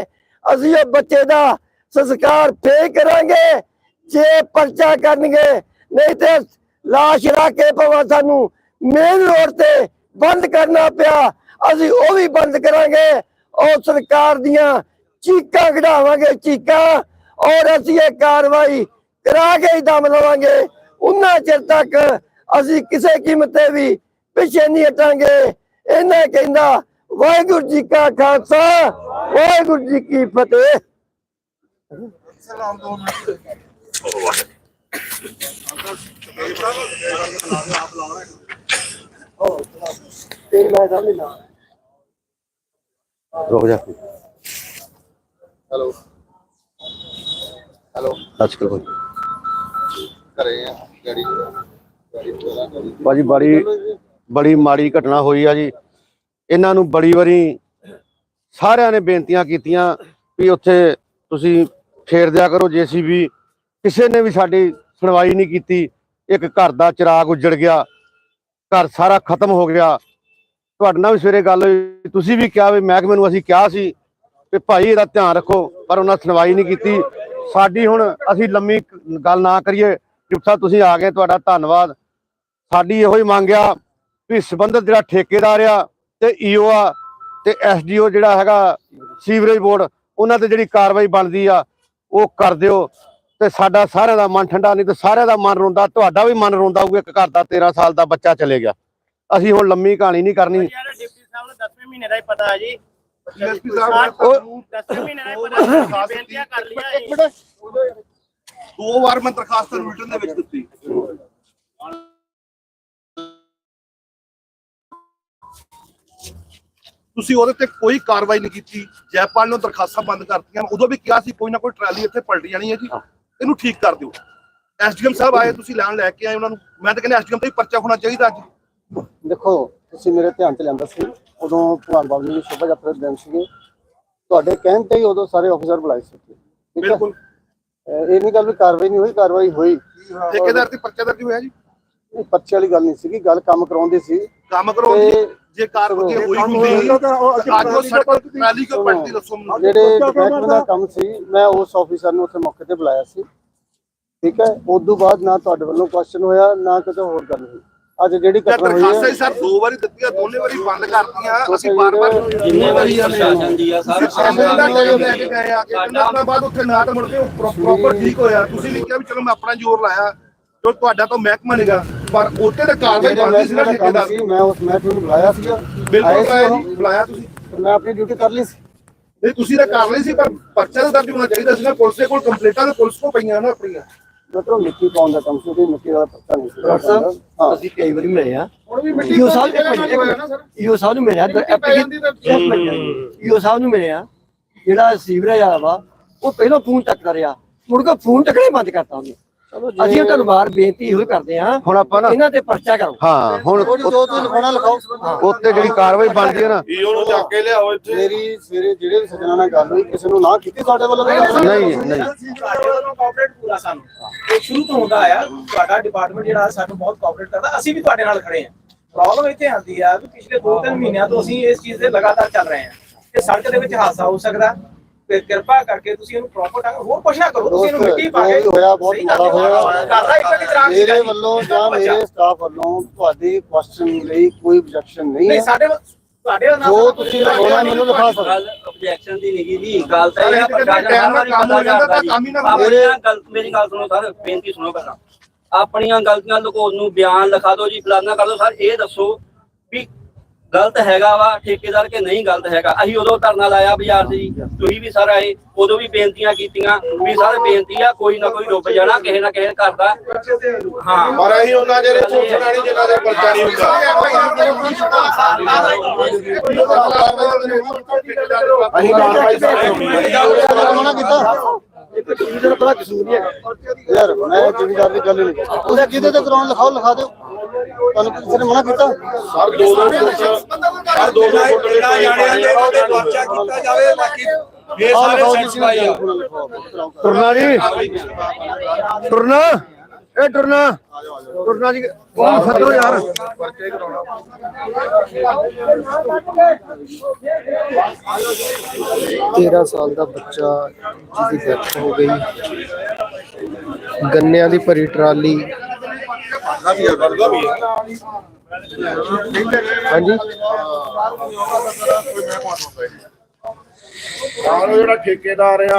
ਅਸੀਂ ਉਹ ਬੱਚੇ ਦਾ ਸੰਸਕਾਰ ਫੇਰ ਕਰਾਂਗੇ। ਜੇ ਪਰਚਾ ਕਰਨਗੇ, ਨਹੀਂ ਤੇ ਲਾਸ਼ ਰੱਖ ਕੇ ਪਵਾ ਸਾਨੂੰ ਮੇਨ ਰੋਡ ਤੇ ਬੰਦ ਕਰਨਾ ਪਿਆ, ਅਸੀਂ ਉਹ ਵੀ ਬੰਦ ਕਰਾਂਗੇ। ਉਹ ਸਰਕਾਰ ਦੀਆਂ ਚੀਕਾਂ ਕਢਾਵਾਂਗੇ, ਚੀਕਾਂ। ਔਰ ਅਸੀਂ ਇਹ ਕਾਰਵਾਈ ਕਰਾ ਕੇ ਹੀ ਦਮ ਲਵਾਂਗੇ। ਉਹਨਾਂ ਚਿਰ ਤੱਕ ਅਸੀਂ ਕਿਸੇ ਕੀਮਤ ਤੇ ਵੀ ਪਿੱਛੇ ਨਹੀਂ ਹਟਾਂਗੇ। ਇਹਨਾਂ ਕਹਿੰਦਾ ਵਾਹਿਗੁਰੂ ਜੀ ਕਾ ਖਾਲਸਾ ਵਾਹਿਗੁਰੂ ਜੀ ਕੀ ਫਤਿਹ। ਤੇ ਮੈਂ ਸਮਝ ਲਾ ਰੁਕ ਜਾ। ਹੈਲੋ। ਹੈਲੋ। ਟੱਚ ਕਰੋ ਘਰੇ ਆ। ਭਾਜੀ, ਬੜੀ ਬੜੀ ਮਾੜੀ ਘਟਨਾ ਹੋਈ ਆ ਜੀ। ਇਹਨਾਂ ਨੂੰ ਬੜੀ ਵਾਰੀ ਸਾਰਿਆਂ ਨੇ ਬੇਨਤੀਆਂ ਕੀਤੀਆਂ ਵੀ ਉੱਥੇ ਤੁਸੀਂ ਫੇਰ ਦਿਆ ਕਰੋ ਜੀਸੀਬੀ। ਕਿਸੇ ਨੇ ਵੀ ਸਾਡੀ ਸੁਣਵਾਈ ਨਹੀਂ ਕੀਤੀ। ਇੱਕ ਘਰ ਦਾ ਚਿਰਾਗ ਉੱਜੜ ਗਿਆ। ਘਰ ਸਾਰਾ ਖਤਮ ਹੋ ਗਿਆ। ਤੁਹਾਡੇ ਨਾਲ ਵੀ ਸਵੇਰੇ ਗੱਲ ਹੋਈ। ਤੁਸੀਂ ਵੀ ਕਿਹਾ ਵੀ ਮਹਿਕਮੇ ਨੂੰ ਅਸੀਂ ਕਿਹਾ ਸੀ ਕਿ ਭਾਈ ਇਹਦਾ ਧਿਆਨ ਰੱਖੋ, ਪਰ ਉਹਨਾਂ ਸੁਣਵਾਈ ਨਹੀਂ ਕੀਤੀ। ਸਾਡੀ ਹੁਣ ਅਸੀਂ ਲੰਮੀ ਗੱਲ ਨਾ ਕਰੀਏ। ਸਾਹਿਬ ਤੁਸੀਂ ਆ ਗਏ ਤੁਹਾਡਾ ਧੰਨਵਾਦ। ਸਾਡੀ ਇਹੋ ਹੀ ਮੰਗ ਆ ਵੀ ਸੰਬੰਧਿਤ ਜਿਹੜਾ ਠੇਕੇਦਾਰ ਆ ਤੇ ਈਓ ਆ ਤੇ ਐਸਡੀਓ ਜਿਹੜਾ ਹੈਗਾ ਸੀਵਰੇਜ ਬੋਰਡ ਉਹਨਾਂ ਤੇ ਜਿਹੜੀ ਕਾਰਵਾਈ ਬਣਦੀ ਆ ਉਹ ਕਰ ਦਿਓ। ਤੇ ਸਾਡਾ ਸਾਰਿਆਂ ਦਾ ਮਨ ਠੰਡਾ ਨਹੀਂ ਤੇ ਸਾਰਿਆਂ ਦਾ ਮਨ ਰੋਂਦਾ ਤੁਹਾਡਾ ਵੀ ਮਨ ਰੋਂਦਾ ਹੋਊਗਾ ਇੱਕ ਘਰ ਦਾ 13 ਸਾਲ ਦਾ ਬੱਚਾ ਚਲੇ ਗਿਆ। ਅਸੀਂ ਹੁਣ ਲੰਮੀ ਕਹਾਣੀ ਨਹੀਂ ਕਰਨੀ। ਯਾਰ ਡਿਪਟੀ ਸਾਹਿਬ ਨੂੰ 10ਵੇਂ ਮਹੀਨੇ ਦਾ ਹੀ ਪਤਾ ਹੈ ਜੀ। ਡੀਐਸਪੀ ਸਾਹਿਬ ਤੁਹਾਨੂੰ ਬੇਨਤੀਆਂ ਕਰ ਲਿਆ ਦੋ ਵਾਰ ਮੈਂ ਦਰਖਾਸਤ ਰਿਟਰਨ ਦੇ ਵਿੱਚ ਦਿੱਤੀ। ਤੁਸੀਂ ਉਹਦੇ ਤੇ ਕੋਈ ਕਾਰਵਾਈ ਨਹੀਂ ਕੀਤੀ। ਜੈਪਾਲ ਨੇ ਦਰਖਾਸਤਾਂ ਬੰਦ ਕਰਤੀਆਂ। ਉਦੋਂ ਵੀ ਕਿਹਾ ਸੀ ਕੋਈ ਨਾ ਕੋਈ ਟਰਾਲੀ ਇੱਥੇ ਪਲਟ ਜਾਣੀ ਹੈ ਜੀ। ਇਹਨੂੰ ਠੀਕ ਕਰ ਦਿਓ। ਐਸਡੀਐਮ ਸਾਹਿਬ ਆਏ ਤੁਸੀਂ ਲੈਣ ਲੈ ਕੇ ਆਏ ਉਹਨਾਂ ਨੂੰ। ਮੈਂ ਤਾਂ ਕਹਿੰਦਾ ਐਸਡੀਐਮ ਤੇ ਪਰਚਾ ਹੋਣਾ ਚਾਹੀਦਾ ਅੱਜ। ਦੇਖੋ ਤੁਸੀਂ ਮੇਰੇ ਧਿਆਨ ਚ ਲਿਆਂਦਾ ਸੀ। ਉਦੋਂ ਭਗਵਾਨ ਬਾਬੂ ਜੀ ਸ਼ੋਭਾ ਯਾਤਰਾ ਦੇ ਦਿਨ ਸੀਗੇ। ਤੁਹਾਡੇ ਕਹਿਣ ਤੇ ਹੀ ਉਦੋਂ ਸਾਰੇ ਆਫੀਸਰ ਬੁਲਾਏ ਸੀ ਬਿਲਕੁਲ। ਇਹ ਨਹੀਂ ਗੱਲ ਵੀ ਕਾਰਵਾਈ ਨਹੀਂ ਹੋਈ ਕਾਰਵਾਈ ਹੋਈ। ਠੇਕੇਦਾਰ ਤੇ ਪਰਚਾ ਦਰਜ ਹੋਇਆ ਜੀ? ਇਹ ਪਰਚੇ ਵਾਲੀ ਗੱਲ ਨਹੀਂ ਸੀਗੀ ਗੱਲ ਕੰਮ ਕਰਾਉਂਦੀ ਸੀ। ਕੰਮ ਕਰੋ ਤੇ ਜੇ ਕਾਰਵਾਈ ਹੋਈ ਹੁੰਦੀ ਅੱਜ ਉਹ ਸੜਕ ਟਰਾਲੀ ਪਲਟੀ ਦੱਸੋ ਮੈਨੂੰ। ਜਿਹੜੇ ਡਿਪਾਰਟਮੈਂਟ ਦਾ ਕੰਮ ਸੀ ਮੈਂ ਉਸ ਆਫੀਸਰ ਨੂੰ ਉੱਥੇ ਮੌਕੇ ਤੇ ਬੁਲਾਇਆ ਸੀ। ਠੀਕ ਹੈ ਉਸ ਤੋਂ ਬਾਅਦ ਨਾ ਤੁਹਾਡੇ ਵੱਲੋਂ ਕੁਐਸਚਨ ਹੋਇਆ ਨਾ ਕਿਤੇ ਹੋਰ ਗੱਲ ਹੋਈ। ਅੱਜ ਜਿਹੜੀ ਤਾਂ ਘਟਨਾ ਹੋਈ ਹੈ ਸਰ ਦੋ ਵਾਰੀ ਦਿੱਤੀਆਂ ਦੋਨੇ ਵਾਰੀ ਬੰਦ ਕਰਤੀਆਂ ਅਸੀਂ ਬਾਰ-ਬਾਰ ਜਿੰਨੇ ਵਾਰੀ ਪ੍ਰਸ਼ਾਸਨ ਦੀ ਆ ਸਰ ਸਾਹਮਣੇ ਲੈ ਕੇ ਗਏ ਆ ਕੇ ਉਹਨਾਂ ਬਾਅਦ ਉੱਥੇ ਨਾ ਤਾਂ ਮੁੜ ਕੇ ਪ੍ਰੋਪਰ ਠੀਕ ਹੋਇਆ। ਤੁਸੀਂ ਵੀ ਕਿਹਾ ਵੀ ਚਲੋ ਮੈਂ ਆਪਣਾ ਜ਼ੋਰ ਲਾਇਆ ਜੋ ਤੁਹਾਡਾ ਤਾਂ ਮਹਿਕਮਾ ਨਹੀਂਗਾ ਪਰ ਉੱਥੇ ਤੇ ਕਾਰਵਾਈ ਬਣਦੀ ਸੀ ਨਾ ਮੈਂ ਕੰਮ ਠੇਕੇਦਾਰ ਸੀ ਮੈਂ ਉਸ ਮੈਚ ਨੂੰ ਬੁਲਾਇਆ ਸੀਗਾ। ਬਿਲਕੁਲ ਬੁਲਾਇਆ ਉਹ, ਜੀ ਬੁਲਾਇਆ ਤੁਸੀਂ। ਤੇ ਮੈਂ ਆਪਣੀ ਡਿਊਟੀ ਕਰ ਲਈ ਸੀ। ਨਹੀਂ ਤੁਸੀਂ ਤਾਂ ਕਰ ਲਈ ਸੀ ਪਰ ਪਰਚਾ ਤਾਂ ਦਰਜ ਹੋਣਾ ਚਾਹੀਦਾ ਸੀ ਨਾ। ਪੁਲਿਸ ਦੇ ਕੋਲ ਕੰਪਲੇਂਟਾਂ ਤੇ ਪੁਲਿਸ ਕੋ ਪਈਆਂ ਨਾ ਆਪਣੀਆਂ। ਮਤਲਬ ਮਿੱਟੀ ਪਾਉਣ ਦਾ ਕੰਮ ਸੀ ਉਹਦੀ ਮਿੱਟੀ ਵਾਲਾ ਪੱਤਾ ਨਹੀਂ ਸੀ। ਡਾਕਟਰ ਸਾਹਿਬ ਹਾਂ। ਅਸੀਂ ਕਈ ਵਾਰੀ ਮਿਲੇ ਆ ਹੁਣ ਵੀ ਮਿੱਟੀ ਈਓ ਸਾਹਿਬ ਈਓ ਸਾਹਿਬ ਨੂੰ ਮਿਲਿਆ ਈਓ ਸਾਹਿਬ ਨੂੰ ਮਿਲਿਆ ਜਿਹੜਾ ਸੀਵਰੇਜ ਵਾਲਾ ਵਾ ਉਹ ਪਹਿਲਾਂ ਫੋਨ ਚੱਕਦਾ ਰਿਹਾ। ਮੁੜ ਕੇ ਫੋਨ ਚੱਕਣਾ ਬੰਦ ਕਰਤਾ ਉਹਨੇ। ਅਸੀਂ ਤੁਹਾਨੂੰ ਵਾਰ ਬੇਨਤੀ ਇਹੋ ਕਰਦੇ ਆ ਹੁਣ ਆਪਾਂ ਨਾ ਇਹਨਾਂ ਤੇ ਪਰਚਾ ਕਰੋ। ਹਾਂ ਹੁਣ ਜੋ ਤੁਸੀਂ ਲਿਖਾਉਣਾ ਲਿਖਾਓ ਉੱਤੇ ਜਿਹੜੀ ਕਾਰਵਾਈ ਬਣਦੀ ਹੈ ਨਾ। ਉਹਨੂੰ ਚੱਕ ਕੇ ਲਿਆਓ ਇੱਥੇ। ਮੇਰੀ ਸਵੇਰੇ ਜਿਹੜੇ ਵੀ ਸੱਜਣਾ ਨਾਲ ਗੱਲ ਹੋਈ ਕਿਸੇ ਨੂੰ ਨਾ ਕੀਤੀ ਸਾਡੇ ਵੱਲੋਂ ਨਹੀਂ ਨਹੀਂ। ਸਾਡੇ ਵੱਲੋਂ ਕੋਆਪਰੇਟ ਪੂਰਾ ਸਾਨੂੰ। ਇਹ ਸ਼ੁਰੂ ਤੋਂ ਹੁੰਦਾ ਆ ਤੁਹਾਡਾ ਡਿਪਾਰਟਮੈਂਟ ਜਿਹੜਾ ਸਾਨੂੰ ਬਹੁਤ ਕੋਆਪਰੇਟ ਕਰਦਾ। ਅਸੀਂ ਵੀ ਤੁਹਾਡੇ ਨਾਲ ਖੜੇ ਹਾਂ ਪ੍ਰੋਬਲਮ ਇੱਥੇ ਆਉਂਦੀ ਆ ਵੀ ਪਿਛਲੇ 2-3 ਮਹੀਨਿਆਂ ਤੋਂ ਅਸੀਂ ਇਸ ਚੀਜ਼ ਤੇ ਲਗਾਤਾਰ ਚੱਲ ਰਹੇ ਹਾਂ ਕਿ ਸੜਕ ਦੇ ਵਿੱਚ ਹਾਦਸਾ ਹੋ ਸਕਦਾ। ਤੇ ਕਿਰਪਾ ਕਰਕੇ ਤੁਸੀਂ ਇਹਨੂੰ ਪ੍ਰੋਪਰ ਢੰਗ ਹੋਰ ਕੁਛ ਨਾ ਕਰੋ ਤੁਸੀਂ ਇਹਨੂੰ ਮਿੱਟੀ ਪਾ ਕੇ ਹੋਇਆ ਬਹੁਤ ਮਾੜਾ ਹੋਇਆ। ਕਰਦਾ ਇੱਕ ਵਾਰੀ ਦੌਰਾਨ ਸੀਗਾ ਮੇਰੇ। ਵੱਲੋਂ ਜਾਂ ਮੇਰੇ ਸਟਾਫ ਵੱਲੋਂ ਤੁਹਾਡੀ ਕੁਐਸਚਨ ਲਈ ਕੋਈ ਆਬਜੈਕਸ਼ਨ ਨਹੀਂ ਨਹੀਂ ਹੈ। ਸਾਡੇ ਵੱਲ- ਤੁਹਾਡੇ ਨਾਲ ਜੋ ਤੁਸੀਂ ਲਿਖਾਉਣਾ ਮੈਨੂੰ ਲਿਖਾ ਸਕਦੇ ਗੱਲ ਆਬਜੈਕਸ਼ਨ ਦੀ ਨਹੀਂ ਦੀ ਗੱਲ ਤਾਂ ਇਹ ਆ, ਸਰ, ਪ੍ਰਸ਼ਾਸਨ ਟਾਈਮ ਨਾਲ ਹਰ ਵਾਰੀ ਕੰਮ ਹੋ ਪਤਾ ਜਾਂਦਾ ਤਾਂ ਕਰਦਾ ਕੰਮ ਹੀ ਨਾ ਜੀ। ਹੋਵੇ। ਆਪਣੀਆਂ ਗਲ ਮੇਰੀ ਗੱਲ ਸੁਣੋ ਸਰ ਬੇਨਤੀ ਸੁਣੋ ਪਹਿਲਾਂ। ਆਪਣੀਆਂ ਗਲਤੀਆਂ ਲੁਕਾਉਣ ਨੂੰ ਬਿਆਨ ਲਿਖਾ ਦਿਓ ਜੀ ਫਲਾਨਾ ਕਰ ਦਿਓ। ਸਰ ਇਹ ਦੱਸੋ ਵੀ ਗਲਤ ਹੈਗਾ ਵਾ ਠੇਕੇਦਾਰ ਕਿ ਨਹੀਂ ਗਲਤ ਹੈਗਾ। ਅਸੀਂ ਉਦੋਂ ਧਰਨਾ ਲਾਇਆ ਬਾਜ਼ਾਰ 'ਚ ਜੀ ਤੁਸੀਂ ਵੀ ਸਰ ਆਏ ਉਦੋਂ ਵੀ ਬੇਨਤੀਆਂ ਕੀਤੀਆਂ ਵੀ ਸਰ ਬੇਨਤੀ ਆ ਕੋਈ ਨਾ ਕੋਈ ਡੁੱਬ ਜਾਣਾ ਕਿਸੇ ਨਾ ਕਿਸੇ ਕਰਦਾ ਹਾਂ। ਪਰ ਅਸੀਂ ਉਹਨਾਂ ਜਿਹੜੇ ਪੁੱਛਣਾ ਨਹੀਂ ਜਿਨ੍ਹਾਂ ਦੇ ਪਰਚਾ ਨਹੀਂ ਅਸੀਂ ਕਾਰਵਾਈ ਨਾ ਕੀਤਾ ਇੱਕ ਟੀਵੀ ਦਾ ਬੜਾ ਕਸੂਰ ਨਹੀਂ ਹੈਗਾ। ਯਾਰ ਮੈਂ ਜ਼ਿਮੀਦਾਰ ਦੀ ਗੱਲ ਨਹੀਂ ਉਹਦੇ ਕਿਹਦੇ ਤੇ ਕਰਾਉਣ ਲਿਖਾਓ ਲਿਖਾ ਦਿਓ। ਤੁਹਾਨੂੰ ਕਿਸੇ ਨੇ ਮਨਾ ਕੀਤਾ? ਸਰ ਦੋ ਦੋ ਫੁੱਟ ਸਰ ਦੋ ਦੋ ਫੁੱਟ ਜਿਹੜਾ ਜਾਣਿਆ ਜੇ ਉਹਦੇ ਪਰਚਾ ਕੀਤਾ ਜਾਵੇ ਬਾਕੀ ਫੇਰ ਸਾਰੇ ਸੈਟੀਸਫਾਈ ਆ। ਤੁਰਨਾ ਜੀ। ਤੁਰਨਾ। ਇਹ ਤੁਰਨਾ ਤੁਰਨਾ ਜੀ ਉਹ ਖਤਰੋ ਯਾਰ। ਤੇਰਾਂ ਸਾਲ ਦਾ ਬੱਚਾ ਜਿਹਦੀ ਡੈਥ ਹੋ ਗਈ। ਗੰਨਿਆਂ ਦੀ ਭਰੀ ਟਰਾਲੀ। ਹਾਂਜੀ। ਉਹ ਜਿਹੜਾ ਠੇਕੇਦਾਰ ਆ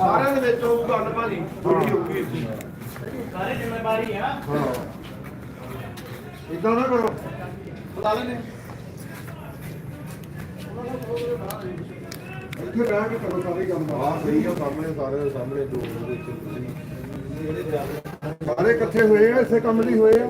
ਸਾਰਿਆਂ ਦੇ ਵਿੱਚ ਉਹ ਗੱਲ ਭਾਜੀ ਥੋੜੀ ਹੋਊਗੀ ਇੱਥੇ ਸਾਰੇ ਜ਼ਿੰਮੇਵਾਰੀ ਆ। ਹਾਂ। ਇਦਾਂ ਨਾ ਕਰੋ। ਬੁਲਾ ਲੈਣੇ ਇੱਥੇ ਬਹਿ ਕੇ ਕਰੋ ਸਾਰੇ ਕੰਮ। ਹਾਂ ਸਹੀ ਆ ਸਾਹਮਣੇ ਸਾਰੇ ਦੇ ਸਾਹਮਣੇ ਦੋ ਦੇ ਵਿੱਚ ਤੁਸੀਂ। ਸਾਰੇ ਇਕੱਠੇ ਹੋਏ ਆ ਇਸੇ ਕੰਮ ਲਈ ਹੋਏ ਆ?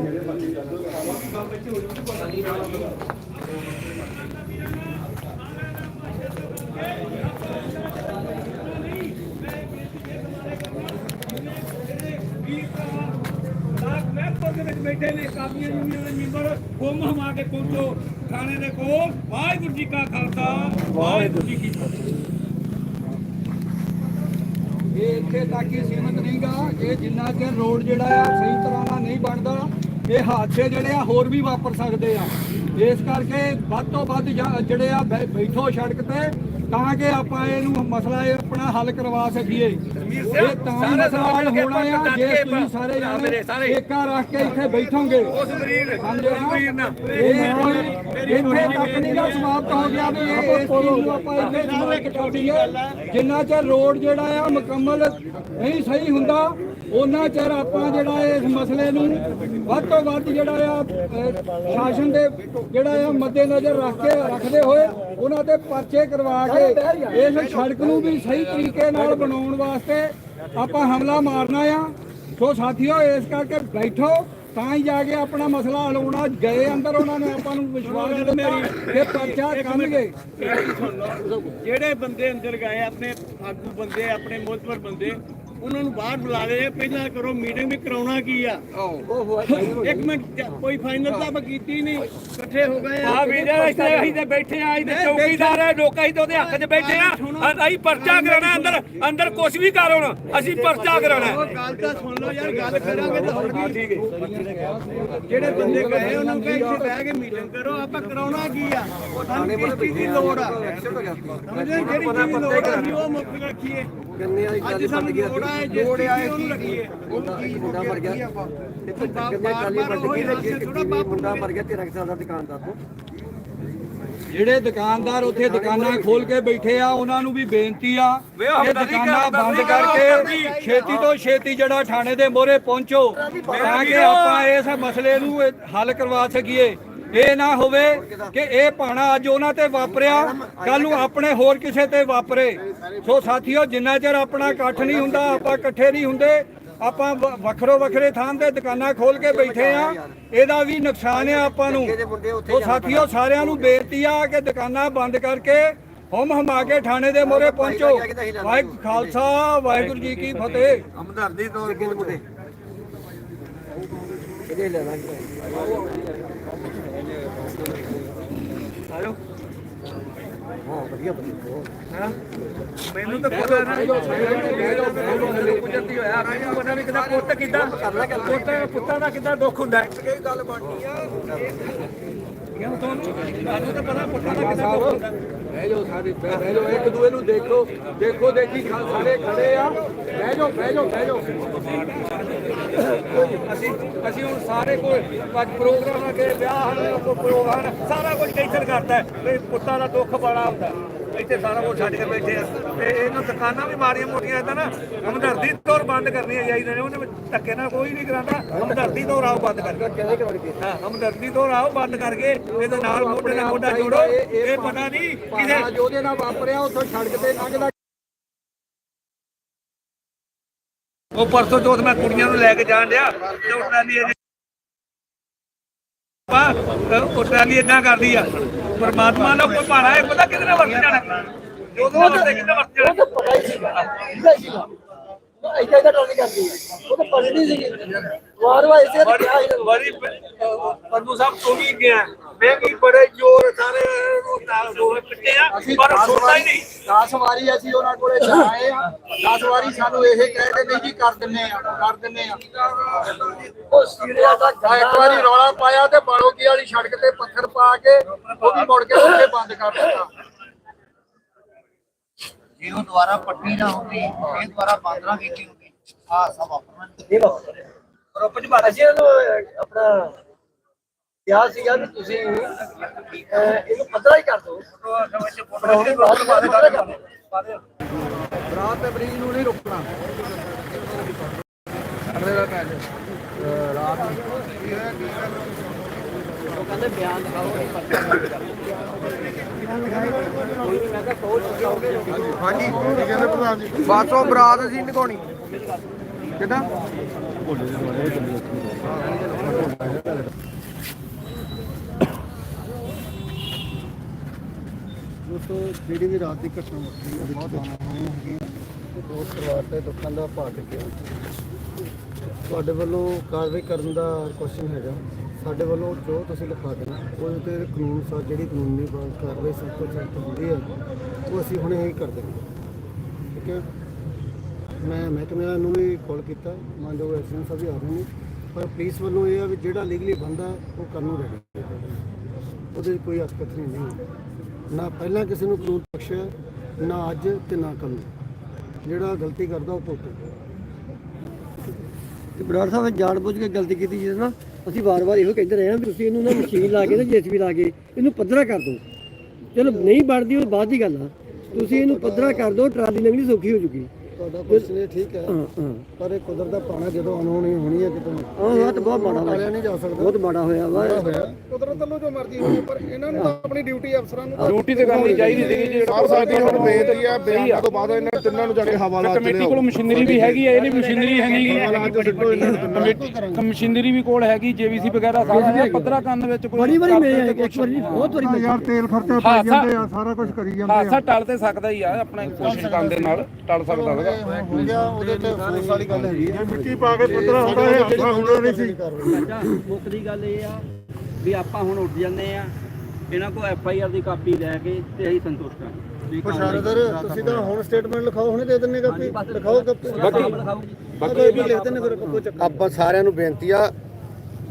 ਮਹਿਕਮੇ ਦੇ ਵਿੱਚ ਬੈਠੇ ਨੇ ਕਾਬੀਆਂ ਯੂਨੀਅਨ ਦੇ ਮੈਂਬਰ ਗੁੰਮ ਹਮਾ ਕੇ ਪਹੁੰਚੋ ਥਾਣੇ ਦੇ ਕੋਲ। ਵਾਹਿਗੁਰੂ ਜੀ ਕਾ ਖਾਲਸਾ, ਵਾਹਿਗੁਰੂ ਜੀ ਕੀ ਫਤਿਹ। ਇਹ ਇੱਥੇ ਤੱਕ ਹੀ ਸੀਮਤ ਨਹੀਂਗਾ ਇਹ ਜਿੰਨਾ ਚਿਰ ਰੋਡ ਜਿਹੜਾ ਆ ਸਹੀ ਤਰ੍ਹਾਂ ਨਾਲ ਨਹੀਂ ਬਣਦਾ, ਇਹ ਹਾਦਸੇ ਜਿਹੜੇ ਆ ਹੋਰ ਵੀ ਵਾਪਰ ਸਕਦੇ ਆ। ਇਸ ਕਰਕੇ ਵੱਧ ਤੋਂ ਵੱਧ ਜਿਹੜੇ ਆ ਬੈਠੋ ਸੜਕ ਤੇ, ਤਾਂ ਕਿ ਆਪਾਂ ਇਹਨੂੰ ਮਸਲਾ ਇਹ ਆਪਣਾ ਹੱਲ ਕਰਵਾ ਸਕੀਏ। ਇਹ ਤਾਂ ਹੀ ਮਸਲਾ ਹੱਲ ਹੋਣਾ ਆ ਜੇ ਤੁਸੀਂ ਸਾਰੇ ਜਾਣੇ ਏਕਾ ਰੱਖ ਕੇ ਇੱਥੇ ਬੈਠੋਗੇ। ਉਸ ਮਰੀਰ ਇਹ ਇੱਥੇ ਤੱਕ ਨਹੀਂ ਗਾ ਸਮਾਪਤ ਹੋ ਗਿਆ ਵੀ ਇਹ ਇਸ ਚੀਜ਼ ਨੂੰ ਆਪਾਂ ਇੱਥੇ ਸਮਾਪਤ ਕਰ ਦਈਏ। ਜਿੰਨਾ ਚਿਰ ਰੋਡ ਜਿਹੜਾ ਆ ਮੁਕੰਮਲ ਨਹੀਂ ਸਹੀ ਹੁੰਦਾ ਉਹਨਾਂ ਚਿਰ ਆਪਾਂ ਜਿਹੜਾ ਇਸ ਮਸਲੇ ਨੂੰ ਵੱਧ ਤੋਂ ਵੱਧ ਜਿਹੜਾ ਆ ਸ਼ਾਸਨ ਦੇ ਜਿਹੜਾ ਆ ਮੱਦੇ ਨਜ਼ਰ ਰੱਖ ਕੇ ਰੱਖਦੇ ਹੋਏ ਉਹਨਾਂ ਤੇ ਪਰਚੇ ਕਰਵਾ ਕੇ ਇਸ ਸੜਕ ਨੂੰ ਵੀ ਸਹੀ ਤਰੀਕੇ ਨਾਲ ਬਣਾਉਣ ਵਾਸਤੇ ਆਪਾਂ ਹਮਲਾ ਮਾਰਨਾ ਆ। ਸੋ ਸਾਥੀਓ ਇਸ ਕਰਕੇ ਬੈਠੋ ਤਾਂ ਹੀ ਜਾ ਕੇ ਆਪਣਾ ਮਸਲਾ ਹੱਲ ਹੋਣਾ। ਗਏ ਅੰਦਰ ਉਹਨਾਂ ਨੇ ਆਪਾਂ ਨੂੰ ਵਿਸ਼ਵਾਸ ਦਿੱਤਾ ਕਿ ਪਰਚਾ ਕਰਨਗੇ ਜਿਹੜੇ ਬੰਦੇ ਅੰਦਰ ਗਏ ਆਪਣੇ ਆਗੂ ਬੰਦੇ ਆਪਣੇ ਮੋਤਬਰ ਬੰਦੇ ਉਹਨਾਂ ਨੂੰ ਬਾਹਰ ਬੁਲਾ ਲਏ ਪਹਿਲਾਂ ਕਰੋ ਮੀਟਿੰਗ ਵੀ ਕਰਾਉਣਾ ਕੀ ਆ? ਇੱਕ ਮਿੰਟ ਕੋਈ ਫਾਈਨਲ ਤਾਂ ਆਪਾਂ ਕੀਤੀ ਨਹੀਂ। ਇਕੱਠੇ ਹੋ ਗਏ ਆ। ਆ ਵੀਰੇ ਇੱਥੇ ਅਸੀਂ ਤੇ ਬੈਠੇ ਆ ਅਸੀਂ ਚੌਕੀਦਾਰ ਆ ਲੋਕਾਂ ਅਸੀਂ ਤੇ ਉਹਦੇ ਹੱਕ 'ਚ ਬੈਠੇ ਆ। ਅਸੀਂ ਪਰਚਾ ਕਰਾਉਣਾ ਅੰਦਰ ਅੰਦਰ ਕੁਝ ਵੀ ਕਰ ਹੁਣ ਅਸੀਂ ਪਰਚਾ ਕਰਾਉਣਾ। ਉਹ ਗੱਲ ਤਾਂ ਸੁਣ ਲਓ ਯਾਰ ਗੱਲ ਕਰਾਂਗੇ ਤਾਂ ਹੋਰ ਕੀ ਜਿਹੜੇ ਬੰਦੇ ਗਏ ਉਹਨਾਂ ਨੂੰ ਕਹੇ ਇੱਥੇ ਬਹਿ ਕੇ ਮੀਟਿੰਗ ਕਰੋ ਆਪਾਂ ਕਰਾਉਣਾ ਕੀ ਆ? ਸਾਨੂੰ ਕਿਸ ਚੀਜ਼ ਦੀ ਲੋੜ ਆ? ਸਮਝਦੇ ਜਿਹੜੀ ਚੀਜ਼ ਦੀ ਲੋੜ ਆ ਉਹ ਮੁੱਖ ਰੱਖੀਏ। ਅੱਜ ਸਾਨੂੰ ਲੋੜ ਆ ਜਿਸ ਚੀਜ਼ ਦੀ ਉਹਨੂੰ ਰੱਖੀਏ ਮੁੰਡਾ ਮਰ ਗਿਆ ਇੱਥੇ ਬਾਰ- ਕਿੰਨੇ ਟਾਲੀ ਬਾਰ ਵੱਜ ਉਹੀ ਗਈ ਹਾਸੇ ਲੱਗੇ ਥੋੜ੍ਹਾ ਬਾਪੂ ਮੁੰਡਾ ਮਰ ਗਿਆ 13 ਸਾਲ ਦਾ ਦੁਕਾਨਦਾਰ ਤੋਂ। ਜਿਹੜੇ ਦੁਕਾਨਦਾਰ ਉੱਥੇ ਦੁਕਾਨਾਂ ਖੋਲ ਕੇ ਬੈਠੇ ਆ ਉਹਨਾਂ ਨੂੰ ਵੀ ਬੇਨਤੀ ਆ ਇਹ ਦੁਕਾਨਾਂ ਬੰਦ ਕਰਕੇ ਛੇਤੀ ਤੋਂ ਛੇਤੀ ਜਿਹੜਾ ਥਾਣੇ ਦੇ ਮੋਹਰੇ ਪਹੁੰਚੋ ਤਾਂ ਕਿ ਆਪਾਂ ਇਸ ਮਸਲੇ ਨੂੰ ਹੱਲ ਕਰਵਾ ਸਕੀਏ। ਇਹ ਨਾ ਹੋਵੇ ਕਿ ਇਹ ਪਾਣਾ ਅੱਜ ਉਹਨਾਂ ਤੇ ਵਾਪਰਿਆ ਕੱਲ ਨੂੰ ਆਪਣੇ ਹੋਰ ਕਿਸੇ ਤੇ ਵਾਪਰੇ। ਸੋ ਸਾਥੀਓ ਜਿੰਨਾ ਚਿਰ ਆਪਣਾ ਇਕੱਠ ਨਹੀਂ ਹੁੰਦਾ ਆਪਾਂ ਇਕੱਠੇ ਨਹੀਂ ਹੁੰਦੇ ਆਪਾਂ ਵੱਖਰੋ ਵੱਖਰੇ ਥਾਂ ਤੇ ਦੁਕਾਨਾਂ ਖੋਲ ਕੇ ਬੈਠੇ ਆ ਇਹਦਾ ਵੀ ਨੁਕਸਾਨ ਆ ਆਪਾਂ ਨੂੰ। ਸੋ ਸਾਥੀਓ ਸਾਰਿਆਂ ਨੂੰ ਬੇਨਤੀ ਆ ਕਿ ਦੁਕਾਨਾਂ ਬੰਦ ਕਰਕੇ ਹਮ ਹਮਾ ਕੇ ਥਾਣੇ ਦੇ ਮੋਹਰੇ ਪਹੁੰਚੋ। ਵਾਹਿਗੁਰੂ ਖਾਲਸਾ ਵਾਹਿਗੁਰੂ ਜੀ ਕੀ ਫਤਿਹ। ਹਮਦਰਦੀ ਤੋਂ। ਇਹਦੇ ਲੈ ਲਾਂਗੇ। ਹਾਂ ਵਧੀਆ ਵਧੀਆ ਮੈਨੂੰ ਤਾਂ ਪਤਾ ਨਾ ਕੁਦਰਤੀ ਹੋਇਆ ਮੈਨੂੰ ਪਤਾ ਨਹੀਂ ਕਿਦਾਂ ਪੁੱਤ ਕਿਦਾਂ ਪੁੱਤ ਪੁੱਤਾਂ ਦਾ ਕਿਦਾਂ ਦੁੱਖ ਹੁੰਦਾ ਹੈ? ਗੱਲ ਬਣਨੀ ਆ। ਕਿਉਂ ਤੁਹਾਨੂੰ? ਤਾਂ ਪਤਾ ਪੁੱਤਾਂ ਦਾ ਕਿਦਾਂ ਦੁੱਖ ਹੁੰਦਾ ਬਹਿ ਜਾਓ ਸਾਰੇ ਬਹਿ ਜਾਓ ਇੱਕ ਦੂਏ ਨੂੰ ਦੇਖੋ। ਦੇਖੋ ਦੇਖੀ ਖਾ- ਸਾਰੇ ਖੜੇ ਆ। ਬਹਿ ਜਾਓ ਬਹਿ ਜਾਓ ਬਹਿ ਜਾਓ। ਅਸੀਂ ਅਸੀਂ ਹੁਣ ਸਾਰੇ ਕੋਈ ਅੱਜ ਪ੍ਰੋਗਰਾਮ ਆ ਕੇ ਵਿਆਹ ਹਨ ਕੋਈ ਪ੍ਰੋਗਰਾਮ ਸਾਰਾ ਕੁਝ ਕੈਂਸਲ ਕਰਤਾ ਹੈ। ਵੀ ਪੁੱਤਾਂ ਦਾ ਦੁੱਖ ਬੜਾ ਹੁੰਦਾ ਇੱਥੇ ਸਾਰਾ ਕੁਝ ਛੱਡ ਕੇ ਬੈਠੇ ਆ। ਤੇ ਇਹਨਾਂ ਦੁਕਾਨਾਂ ਵੀ ਮਾੜੀਆਂ ਮੋਟੀਆਂ ਇਦਾਂ ਨਾ, ਹਮਦਰਦੀ ਤੌਰ ਬੰਦ ਕਰਨੀਆਂ ਚਾਹੀਦੀਆਂ ਨੇ, ਉਹਨੇ ਵਿੱਚ ਧੱਕੇ ਨਾਲ ਕੋਈ ਨਹੀਂ ਕਰਾਂਦਾ। ਹਮਦਰਦੀ ਤੌਰ ਆਓ ਬੰਦ ਕਰਕੇ। ਹਾਂ, ਹਮਦਰਦੀ ਤੌਰ ਆਓ ਬੰਦ ਕਰਕੇ, ਇਹਦੇ ਨਾਲ ਮੋਢੇ ਨਾਲ ਮੋਢਾ ਜੋੜੋ। ਇਹ ਪਤਾ ਨਹੀਂ ਕਿਸੇ ਅੱਜ ਉਹਦੇ ਨਾਲ ਵਾਪਰਿਆ, ਉੱਥੋਂ ਸੜਕ ਤੇ ਲੰਘਦਾ। ਉਹ ਪਰਸੋਂ ਚੌਥ ਮੈਂ ਕੁੜੀਆਂ ਨੂੰ ਲੈ ਕੇ ਜਾਣ ਡਿਆ ਤੇ ਉਹ ਟਰਾਲੀ ਅਜੇ ਪਾ ਉਹ ਟਰਾਲੀ ਇਦਾਂ ਕਰਦੀ ਆ। ਪਰਮਾਤਮਾ ਦਾ ਕੋਈ ਭਾਣਾ ਹੈ ਪਤਾ ਕਿਹਦੇ ਨਾਲ ਵਰਤ ਜਾਣਾ? ਜਦੋਂ ਵਰਤੇ ਕਿਹਦੇ ਵਰਤ ਜਾਣਾ? ਇੱਥੇ ਕਰਦੀ ਉਹ ਤਾਂ ਸੀਗੀ। ਵਾਰ ਵਾਰ ਇਸੇ ਤੇ ਕਿਹਾ ਇਹਨਾਂ ਨੂੰ ਬੜੀ ਪਰਮੂ ਸਾਹਿਬ ਤੋਂ ਵੀ ਗਿਆ। ਮੈਂ ਕੀ ਬੜੇ ਜ਼ੋਰ ਸਾਰੇ ਨੂੰ ਨਾਲ ਦੋਵੇਂ ਪਿੱਟੇ ਆ ਪਰ ਸੁਣਦਾ ਹੀ ਨਹੀਂ। 10 ਵਾਰੀ ਅਸੀਂ ਉਹਨਾਂ ਕੋਲੇ ਜਾਏ ਆ 10 ਵਾਰੀ ਸਾਨੂੰ ਇਹ ਕਹਿੰਦੇ ਨਹੀਂ ਜੀ ਕਰ ਦਿੰਨੇ ਆ ਕਰ ਦਿੰਨੇ ਆ ਉਹ ਸੀੜਿਆ ਦਾ ਤਾਂ ਇੱਕ ਵਾਰੀ ਰੌਲਾ ਪਾਇਆ ਤੇ ਬਾਲੋਕੀ ਵਾਲੀ ਸੜਕ ਤੇ ਪੱਥਰ ਪਾ ਕੇ ਉਹ ਵੀ ਮੁੜ ਕੇ ਉੱਥੇ ਬੰਦ ਕਰ ਦਿੱਤਾ। ਜੇ ਉਹ ਦੁਬਾਰਾ ਪੱਟੀ ਨਾ ਹੁੰਦੀ ਇਹ ਦੁਬਾਰਾ ਬੰਦ ਨਾ ਕੀਤੀ ਹੁੰਦੀ ਆ ਸਭ ਵਾਪਰਨਾ ਇਹ ਵਾਪਰਿਆ ਗਰੁੱਪ ਚ ਬਾਤ ਅਸੀਂ ਇਹਨੂੰ ਆਪਣਾ ਕਿਹਾ ਸੀਗਾ ਵੀ ਤੁਸੀਂ ਇਹਨੂੰ ਪੱਧਰਾ ਹੀ ਕਰ ਦਿਓ। ਬਣਾਉਣੀ ਬਹੁਤ ਪੱਧਰਾ ਕਰ ਦਿਓ। ਰਾਤ ਤੇ ਬਰੀਜ ਨੂੰ ਨਹੀਂ ਰੁਕਣਾ ਹਾਂਜੀ ਕੀ ਕਹਿੰਦੇ ਪ੍ਰਧਾਨ ਜੀ? ਬਾਸੋਂ ਬਰਾਤ ਅਸੀਂ ਨਿਕਾਉਣੀ ਕਿਦਾਂ? ਦੋਸਤੋ ਜਿਹੜੀ ਵੀ ਰਾਤ ਦੀ ਘਟਨਾ ਵਾਪਰੀ ਉਹਦੇ ਬਹੁਤ ਦੁਖਾਂ ਤੇ ਦੋਸਤ ਪਰਿਵਾਰ ਤੇ ਦੁੱਖਾਂ ਦਾ ਭਾਰ ਟਿਕਿਆ। ਤੁਹਾਡੇ ਵੱਲੋਂ ਕਾਰਵਾਈ ਕਰਨ ਦਾ ਕੁਐਸਚਨ ਹੈਗਾ। ਸਾਡੇ ਵੱਲੋਂ ਜੋ ਤੁਸੀਂ ਲਿਖਾ ਦੇਣਾ ਉਹਦੇ ਤੇ ਕਾਨੂੰਨ ਅਨੁਸਾਰ ਜਿਹੜੀ ਕਾਨੂੰਨੀ ਬਾਤ ਕਾਰਵਾਈ ਸਭ ਤੋਂ ਸਖਤ ਹੁੰਦੀ ਹੈ, ਉਹ ਅਸੀਂ ਹੁਣੇ ਹੀ ਕਰ ਦੇਵਾਂਗੇ ਠੀਕ ਹੈ? ਮੈਂ ਮਹਿਕਮੇ ਨੂੰ ਵੀ ਕਾਲ ਕੀਤਾ ਮਾਨਯੋਗ ਐਸਐਮ ਸਾਹਿਬ ਵੀ ਆ ਰਹੇ ਨੇ, ਪਰ ਪੁਲਿਸ ਵੱਲੋਂ ਇਹ ਆ ਵੀ ਜਿਹੜਾ ਲੀਗਲੀ ਬੰਦਾ, ਉਹ ਕਰਨ ਨੂੰ ਰੈਡੀ ਉਹਦੇ 'ਚ ਕੋਈ ਅਸਕਤ ਨਹੀਂ ਨਾ ਪਹਿਲਾਂ ਕਿਸੇ ਨੂੰ ਕਾਨੂੰਨ ਬਖਸ਼ਿਆ, ਨਾ ਅੱਜ ਤੇ ਨਾ ਕੱਲ ਜਿਹੜਾ ਗਲਤੀ ਕਰਦਾ, ਉਹ ਭੁਗਤੇ ਤੇ ਬਰਾੜ ਸਾਹਿਬ ਨੇ ਜਾਣ ਬੁੱਝ ਕੇ ਗਲਤੀ ਕੀਤੀ ਜਿਹਦੇ ਨਾ? ਅਸੀਂ ਵਾਰ-ਵਾਰ ਇਹੋ ਕਹਿੰਦੇ ਰਹੇ ਹਾਂ ਵੀ ਤੁਸੀਂ ਇਹਨੂੰ ਨਾ ਮਸ਼ੀਨ ਲਾ ਕੇ ਨਾ ਜੇਸੀਬੀ ਲਾ ਕੇ ਇਹਨੂੰ ਪੱਧਰਾ ਕਰ ਦਿਓ। ਚਲੋ ਨਹੀਂ ਬਣਦੀ ਉਹ ਬਾਅਦ ਦੀ ਗੱਲ ਆ। ਤੁਸੀਂ ਇਹਨੂੰ ਪੱਧਰਾ ਕਰ ਦਿਓ, ਟਰਾਲੀ ਲੰਘਣੀ ਸੌਖੀ ਹੋ ਜੂਗੀ। ਤੁਹਾਡਾ ਕੁਐਸਚਨ ਠੀਕ ਹੈ। ਪਰ ਇਹ ਕੁਦਰਤ ਦਾ ਪਾਣਾ ਜਦੋਂ ਅਨਹੋਣੀ ਹੋਣੀ ਹੈ ਕਿਤੇ ਹਾਂ ਤਾਂ ਬਹੁਤ ਮਾੜਾ ਹੋਇਆ ਨਹੀਂ ਜਾ ਸਕਦਾ। ਬਹੁਤ ਮਾੜਾ ਹੋਇਆ ਵਾ। ਕੁਦਰਤ ਵੱਲੋਂ ਜੋ ਮਰਜ਼ੀ ਹੋਵੇ ਪਰ ਇਹਨਾਂ ਨੂੰ ਤਾਂ ਆਪਣੀ ਡਿਊਟੀ ਅਫਸਰਾਂ ਨੂੰ ਡਿਊਟੀ ਤੇ ਕਰਨੀ ਚਾਹੀਦੀ ਸੀਗੀ ਜੀ। ਸਰ ਸਾਡੀ ਹੁਣ ਬੇਨਤੀ ਆ ਬਿਆਨ ਤੋਂ ਬਾਅਦ ਇਹਨਾਂ ਤਿੰਨਾਂ ਨੂੰ ਜਾਣੇ ਹਵਾਲਾ ਕਮੇਟੀ ਕੋਲ ਮਸ਼ੀਨਰੀ ਵੀ ਹੈਗੀ ਹੈ ਇਹ ਨਹੀਂ ਮਸ਼ੀਨਰੀ ਹੈ ਨਹੀਂ ਮਸ਼ੀਨਰੀ ਵੀ ਕੋਲ ਹੈਗੀ ਜੀਵੀਸੀ ਵਗੈਰਾ ਸਾਰਾ ਪੱਧਰਾ ਕਰਨ ਵਿੱਚ ਕੋਈ ਬੜੀ ਵਾਰੀ ਮੈਂ ਇੱਕ ਵਾਰੀ ਬਹੁਤ ਵਾਰੀ ਯਾਰ ਤੇਲ ਖਰਚਾ ਪਾਈ ਜਾਂਦੇ ਆ ਸਾਰਾ ਕੁਝ ਕਰੀ ਜਾਂਦੇ ਹਾਸਾ ਟਲ ਤੇ ਸਕਦਾ ਹੀ ਆ ਆਪਣੇ ਕੋਸ਼ਿਸ਼ ਕਰਨ ਦੇ ਨਾਲ ਟਲ ਸਕਦਾ ਹੈਗਾ ਆ ਹੋ ਗਿਆ ਉਹਦੇ ਤੇ ਫੋਰਸ ਵਾਲੀ ਗੱਲ ਹੈਗੀ। ਜੇ ਮਿੱਟੀ ਪਾ ਕੇ ਪੱਧਰਾ ਹੁੰਦਾ ਇਹ ਹਾਸਾ ਹੋਣਾ ਨਹੀਂ ਸੀ। ਮੁੱਖ ਦੀ ਗੱਲ ਇਹ ਆ ਵੀ ਆਪਾਂ ਹੁਣ ਉੱਠ ਜਾਂਦੇ ਆ ਇਹਨਾਂ ਕੋਲ ਐਫ ਆਈ ਆਰ ਦੀ ਕਾਪੀ ਲੈ ਕੇ ਤੇ ਅਸੀਂ ਸੰਤੁਸ਼ਟ ਹਾਂ ਵੀ ਕਾਰਵਾਈ ਪਛਾਣਦਰ ਤੁਸੀਂ ਤਾਂ ਹੁਣ ਸਟੇਟਮੈਂਟ ਲਿਖਾਓ ਹੁਣੇ ਦੇ ਦਿੰਨੇ ਕਾਪੀ ਲਿਖਾਓ ਕਾਪੀ। ਬਾਕੀ ਇਹ ਵੀ ਲਿਖ ਦਿੰਨੇ ਫਿਰ ਕੱਪੋ ਚੱਕ ਆਪਾਂ ਸਾਰਿਆਂ ਨੂੰ ਬੇਨਤੀ ਆ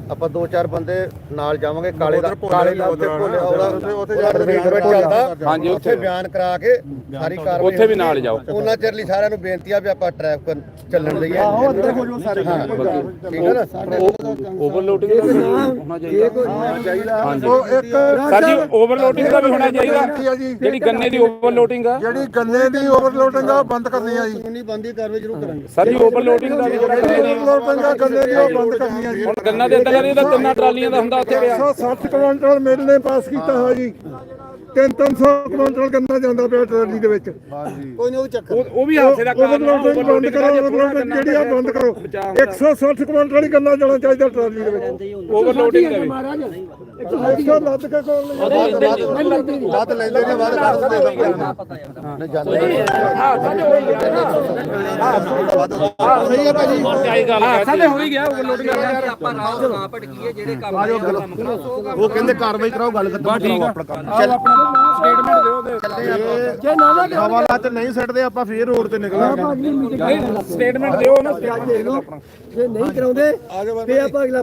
ਆਪਾਂ ਦੋ ਚਾਰ ਬੰਦੇ ਨਾਲ ਜਾਵਾਂਗੇ ਕਾਲੇ ਦਾ ਕਾਲੇ ਦਾ ਉੱਥੇ ਭੋਲੇ ਉਹਦਾ ਰਵਿੰਦਰ ਚੱਲਦਾ ਹਾਂਜੀ, ਉੱਥੇ ਬਿਆਨ ਕਰਾ ਕੇ ਸਾਰੀ ਕਾਰਵਾਈ ਉੱਥੇ ਵੀ ਨਾਲ ਜਾਓ। ਉਹਨਾਂ ਚਿਰ ਲਈ ਸਾਰਿਆਂ ਨੂੰ ਬੇਨਤੀ ਆ ਵੀ ਆਪਾਂ ਟ੍ਰੈਫਿਕ ਚੱਲਣ ਦਈਏ ਆਹੋ ਅੰਦਰ ਹੋ ਜਾਓ ਸਾਰੇ। ਠੀਕ ਹੈ ਨਾ? ਓਵਰਲੋਡਿੰਗ ਦਾ ਵੀ ਹੋਣਾ ਚਾਹੀਦਾ। ਚਾਹੀਦਾ। ਉਹ ਇੱਕ ਸਰ ਜੀ ਓਵਰਲੋਡਿੰਗ ਦਾ ਵੀ ਹੋਣਾ ਚਾਹੀਦਾ। ਜਿਹੜੀ ਗੰਨੇ ਦੀ ਓਵਰਲੋਡਿੰਗ ਆ। ਜਿਹੜੀ ਗੰਨੇ ਦੀ ਓਵਰਲੋਡਿੰਗ ਆ ਬੰਦ ਕਰਨੀ ਆ ਜੀ। ਨਹੀਂ ਬੰਦੀ ਕਾਰਵਾਈ ਜ਼ਰੂਰ ਕਰਾਂਗੇ। ਸਰ ਜੀ ਓਵਰਲੋਡਿੰਗ ਦਾ ਵੀ ਜਿਹੜਾ ਗੰਨੇ ਦੀ ਓਵਰਲੋਡਿੰਗ ਆ ਗੰਨੇ ਦੀ ਉਹ ਬੰਦ ਕਰਨੀ ਆ ਜੀ। ਹੁਣ ਗੰਨਾ ਦੇ ਅੰਦਰ ਇਹਦਾ ਤਿੰਨਾਂ ਟਰਾਲੀਆਂ ਦਾ ਹੁੰਦਾ ਉੱਥੇ ਪਿਆ। 160 ਕੁਇੰਟਲ ਮਿਲ ਨੇ ਪਾਸ ਕੀਤਾ ਹੈ ਜੀ। 3-300 ਕੁਇੰਟਲ ਗੰਨਾ ਜਾਂਦਾ ਪਿਆ ਟਰਾਲੀ ਦੇ ਵਿੱਚ? ਕੋਈ ਨਹੀਂ ਉਹ ਚੱਕਰ ਉਹ ਵੀ ਹਾਸੇ ਦਾ ਕਾਰਨ ਬੰਦ ਕਰੋ ਗੰਨਾ ਜਿਹੜੀ ਆ ਬੰਦ ਕਰੋ। 160 ਕੁਇੰਟਲ ਹੀ ਗੰਨਾ ਜਾਣਾ ਚਾਹੀਦਾ ਟਰਾਲੀ ਦੇ ਵਿੱਚ। ਓਵਰਲੋਡਿੰਗ ਦਾ ਵੀ ਮਹਾਰਾਜ 100 ਲੱਦ ਕੇ ਕੋਲ ਨਹੀਂ ਵੱਧ ਲੈਂਦੇ ਨੇ ਵੱਧ ਕਰ ਦਿੰਦੇ ਨੇ ਜਾਂਦੇ ਸਹੀ ਹੈ ਭਾਜੀ ਹਾਸਾ ਤੇ ਹੋ ਹੀ ਗਿਆ ਓਵਰਲੋਡਿੰਗ ਦਾ ਆਪਾਂ ਰਾਹ ਨਾ ਭਟਕੀਏ ਜਿਹੜੇ ਕੰਮ ਨੇ ਕੰਮ ਕਰਾਓ ਉਹ ਕਹਿੰਦੇ ਕਾਰਵਾਈ ਕਰਾਓ ਗੱਲ ਖਤਮ ਕਰਾਓ ਆਪਣਾ ਕੰਮ ਆਹ ਆਪਣਾ ਸਟੇਟਮੈਂਟ ਦਿਓ ਜੇ ਨਾ ਨਾ ਹਵਾਲਾ ਚ ਨਹੀਂ ਸੱਟਦੇ ਆਪਾਂ ਫੇਰ ਰੋਡ ਤੇ ਨਿਕਲਾਂਗੇ ਸਟੇਟਮੈਂਟ ਦਿਓ ਨਾ ਦੇਖ ਲਓ ਜੇ ਨਹੀਂ ਕਰਾਉਂਦੇ ਤੇ ਆਪਾਂ ਅਗਲਾ